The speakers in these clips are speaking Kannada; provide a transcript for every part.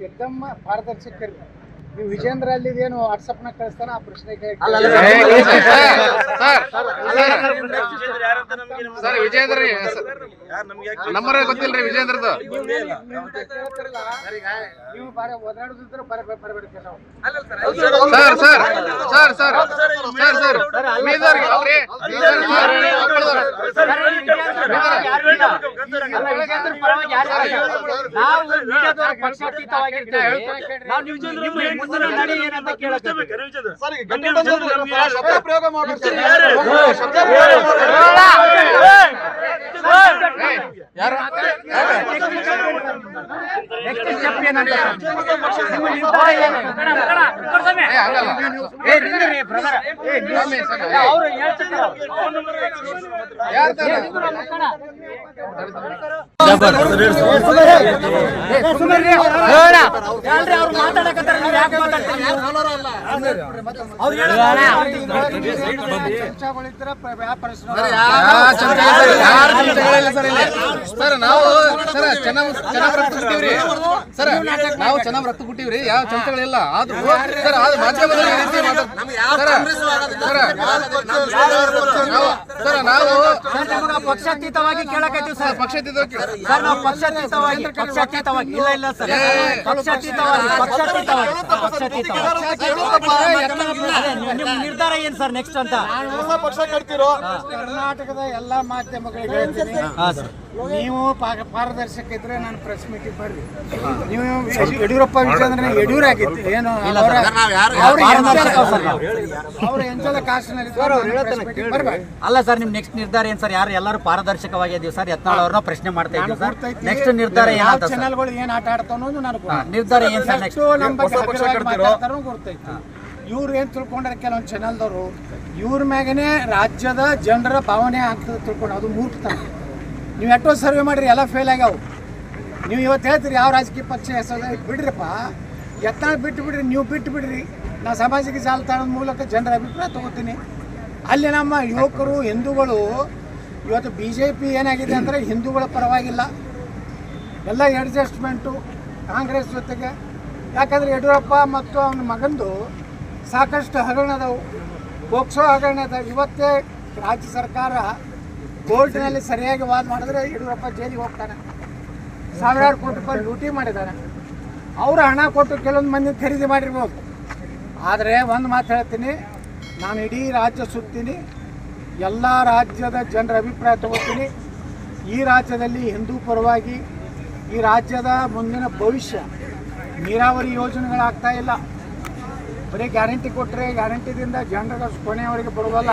ಏಕದಮ್ ಪಾರದರ್ಶಕ ನೀವು ವಿಜೇಂದ್ರ ಅಲ್ಲಿ ಅಲ್ಲಿದೇನು ವಾಟ್ಸಪ್ ನಾಗ ಕಳಿಸ್ತಾನ ಆ ಪ್ರಶ್ನೆ ಕೇಳಿ ಸರ್ ವಿಜೇಂದ್ರ ರೀ ನಂಬರ್ ಗೊತ್ತಿಲ್ರಿ ವಿಜೇಂದ್ರದ್ದು ನೀವು ಬಾರ ಓದಾಡುದಿದ್ರೆ ಬರ ಬರಬೇಡಿ sir sir sir sir sir sir Bidar ಅಲ್ರಿ ಬೀದರ್ ಸರ್, ನಾವು ಮೀಡಿಯಾದವರು ಪಕ್ಷಾತೀತವಾಗಿರ್ತೇವೆ ನಾವು ನಿಮ್ಮ ಮುಂದಿನ ನಡೆ ಏನಂತ ಕೇಳಕ್ಕೆ ಪ್ರಯೋಗ ಯಾರು? ನೆಕ್ಸ್ಟ್ ಸ್ಟೆಪ್ ಏನಂತ? ಅವ್ರು ಮಾತಾಡಕತ್ತಾರ? ಸರ್, ಯಾರ್ ಸರ್ ಇಲ್ಲಿ. ಸರ್ ನಾವು ಸರ್ ಚೆನ್ನಾಗ್ ಚೆನ್ನಾಗ್ ರಕ್ತ ಕೊಟ್ಟಿವ್ರಿ ಸರ್ ನಾವು ಚೆನ್ನಾಗ್ ರಕ್ತ ಕೊಟ್ಟಿವ್ರಿ ಯಾವ ಚಮಚಗಳಿಲ್ಲ ಆದ್ರೂ ಸರ್ ಅದು ಮಾಧ್ಯಮದಲ್ಲಿ ಈ ರೀತಿ ಮಾತಾಡ್- ಸರ್ ಸರ್ ನಾವು ಸರ್ ನಾವು ಸರ್ ನಮಗ ಪಕ್ಷಾತೀತವಾಗಿ ಕೇಳಕತ್ತೀವಿ ಸರ್. ಪಕ್ಷಾತೀತವಾಗಿ ಸರ್ ನಾವು ಪಕ್ಷಾತೀತವಾಗಿ ಪಕ್ಷಾತೀತವಾಗಿ ಇಲ್ಲ ಇಲ್ಲ ಸರ್. ಪಕ್ಷಾತೀತವಾಗಿ ಪಕ್ಷಾತೀತವಾಗಿ ಪಕ್ಷಾತೀತವಾಗಿ ನಿಮ್ಮ- ನಿರ್ಧಾರ ಏನ್ ಸರ್ ನೆಕ್ಸ್ಟ್ ಅಂತ? ಪಕ್ಷ ಕಟ್ತಿರೋ ಕರ್ನಾಟಕದ ಎಲ್ಲಾ ಮಾಧ್ಯಮಗಳಿಗೆ ಹೇಳ್ತೀನಿ. ನೀವು ಪಾ- ಪಾರದರ್ಶಕ ಇದ್ರೆ ನಾನು ಪ್ರೆಸ್ ಮೀಟಿಂಗ್ ಬರ್ರಿ. ನೀವು ಯಡಿಯೂರಪ್ಪ ವಿಜೇಂದ್ರ ಯಡಿಯೂರ್ ಆಗಿತ್ತು ಏನು ಅವರ- ಅವ್ರ ಪಾರದರ್ಶಕ ಸರ್ ನಾವು. ಅವ್ರ ಎಂಚಲ ಕಾಸ್ಟ್ನಲ್ಲಿ ಅಲ್ಲ ಸರ್ ನಿಮ್ ನೆಕ್ಸ್ಟ್ ನಿರ್ಧಾರ ಏನ್ ಸರ್? ಯಾರು ಎಲ್ಲರೂ ಪಾರದರ್ಶಕವಾಗಿ ಇದೀವಿ ಸರ್? ಯತ್ನಾಳ್ ಅವ್ರನ್ನ ಪ್ರಶ್ನೆ ಮಾಡ್ತಾ ಇದ್ದೀವಿ ಸರ್. ನೆಕ್ಸ್ಟ್ ನಿರ್ಧಾರ ಯಾವ ಚಾನಲ್ಗಳು ಚಾನೆಲ್ಗಳು ಏನ್ ಆಟ ಆಡ್ತಾವ ನಿರ್ಧಾರ ಏನ್ ಸರ್ ನೆಕ್ಸ್ಟ್ ಗೊತ್ತೈತಿ ಇವ್ರು ಏನ್ ತಿಳ್ಕೊಂಡ್ರೆ ಕೆಲವೊಂದು ಚಾನಲ್ದವರು ಇವ್ರ ಮ್ಯಾಗನೆ ರಾಜ್ಯದ ಜನರ ಭಾವನೆ ಆಗ್ತದೆ ತಿಳ್ಕೊಂಡು ಅದು ಮೂರ್ಖತನ. ನೀವು ಎಷ್ಟೋ ಸರ್ವೆ ಮಾಡಿರಿ, ಎಲ್ಲ ಫೇಲ್ ಆಗ್ಯಾವ. ನೀವು ಇವತ್ತು ಹೇಳ್ತೀರಿ, ಯಾವ ರಾಜಕೀಯ ಪಕ್ಷ ಹೆಸರು ಬಿಡ್ರಿಪ್ಪ. ಎತ್ತಾಳ ಬಿಟ್ಟು ಬಿಡ್ರಿ, ನೀವು ಬಿಟ್ಟು ಬಿಡ್ರಿ. ನಾ ಸಾಮಾಜಿಕ ಜಾಲತಾಣದ ಮೂಲಕ ಜನರ ಅಭಿಪ್ರಾಯ ತಗೋತೀನಿ. ಅಲ್ಲಿ ನಮ್ಮ ಯುವಕರು, ಹಿಂದೂಗಳು, ಇವತ್ತು ಬಿ ಜೆ ಪಿ ಏನಾಗಿದೆ ಅಂದರೆ ಹಿಂದೂಗಳ ಪರವಾಗಿಲ್ಲ. ಎಲ್ಲ ಅಡ್ಜಸ್ಟ್ಮೆಂಟು ಕಾಂಗ್ರೆಸ್ ಜೊತೆಗೆ. ಯಾಕಂದರೆ ಯಡಿಯೂರಪ್ಪ ಮತ್ತು ಅವನ ಮಗಂದು ಸಾಕಷ್ಟು ಹಗರಣ ಅದಾವು ಪೋಕ್ಸೋ ಹಗರಣ ಅದಾವ ಇವತ್ತೇ ರಾಜ್ಯ ಸರ್ಕಾರ ಕೋರ್ಟ್ನಲ್ಲಿ ಸರಿಯಾಗಿ ವಾದ ಮಾಡಿದ್ರೆ ಯಡಿಯೂರಪ್ಪ ಜೈಲಿಗೆ ಹೋಗ್ತಾನೆ. ಸಾವಿರಾರು ಕೋಟಿ ರೂಪಾಯಿ ಲೂಟಿ ಮಾಡಿದ್ದಾರೆ ಅವರು ಹಣ ಕೊಟ್ಟು ಕೆಲವೊಂದು ಮಂದಿ ಖರೀದಿ ಮಾಡಿರ್ಬೋದು. ಆದರೆ ಒಂದು ಮಾತು ಹೇಳ್ತೀನಿ, ನಾನು ಇಡೀ ರಾಜ್ಯ ಸುತ್ತೀನಿ, ಎಲ್ಲ ರಾಜ್ಯದ ಜನರ ಅಭಿಪ್ರಾಯ ತಗೋತೀನಿ. ಈ ರಾಜ್ಯದಲ್ಲಿ ಹಿಂದೂ ಪರವಾಗಿ ಈ ರಾಜ್ಯದ ಮುಂದಿನ ಭವಿಷ್ಯ ನೀರಾವರಿ ಯೋಜನೆಗಳಾಗ್ತಾ ಇಲ್ಲ. ಬರೀ ಗ್ಯಾರಂಟಿ ಕೊಟ್ಟರೆ ಗ್ಯಾರಂಟಿದಿಂದ ಜನರ ಕೊನೆಯವರೆಗೆ ಬರುವಲ್ಲ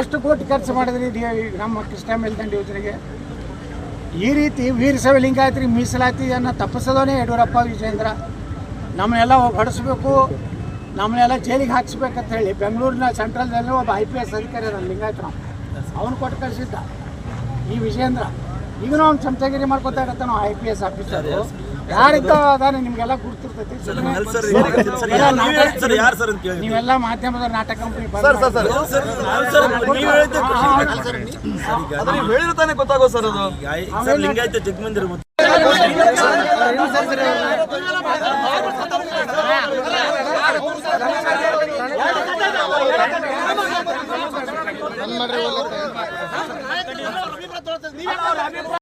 ಎಷ್ಟು ಕೋಟಿ ಖರ್ಚು ಮಾಡಿದ್ರಿ ನಮ್ಮ ಕೃಷ್ಣ ಮೇಲ್ದಂಡ ಯೋಜನೆಗೆ? ಈ ರೀತಿ ವೀರಸಭೆ ಲಿಂಗಾಯತ್ರಿ ಮೀಸಲಾತಿ ಮೀಸಲಾತಿಯನ್ನು ತಪ್ಪಿಸೋದೇ ಯಡಿಯೂರಪ್ಪ ವಿಜೇಂದ್ರ ನಮ್ಮನ್ನೆಲ್ಲ ಹೊಡಿಸ್ಬೇಕು, ನಮ್ಮನ್ನೆಲ್ಲ ಜೈಲಿಗೆ ಹಾಕಿಸ್ಬೇಕಂತ ಹೇಳಿ ಬೆಂಗಳೂರಿನ ಸೆಂಟ್ರಲ್ದಲ್ಲಿ ಒಬ್ಬ ಐ ಪಿ ಎಸ್ ಅಧಿಕಾರಿ ಅದ ಲಿಂಗಾಯತ್ರ ಅವನು ಕೊಟ್ಟು ಕಳಿಸಿದ್ದ. ಈ ವಿಜೇಂದ್ರ ಈಗನೂ ಅವ್ನು ಚಮಚಗಿರಿ ಮಾಡ್ಕೊತಾ ನಾವು ಐ ಪಿ ಎಸ್ ಆಫೀಸರು ಯಾರಿದ್ದ ಅದಾನೆ ನಿಮ್ಗೆಲ್ಲ ಗುರ್ತಿರ್ತೈತಿ. ನೀವೆಲ್ಲ ಮಾಧ್ಯಮದ ನಾಟಕ ಕಂಪನಿ ಹೇಳಿರ್ತಾನೆ ಗೊತ್ತಾಗೋ ಸರ್ ಅದು. ಲಿಂಗಾಯತ ಜಗ್ಮಂದಿರ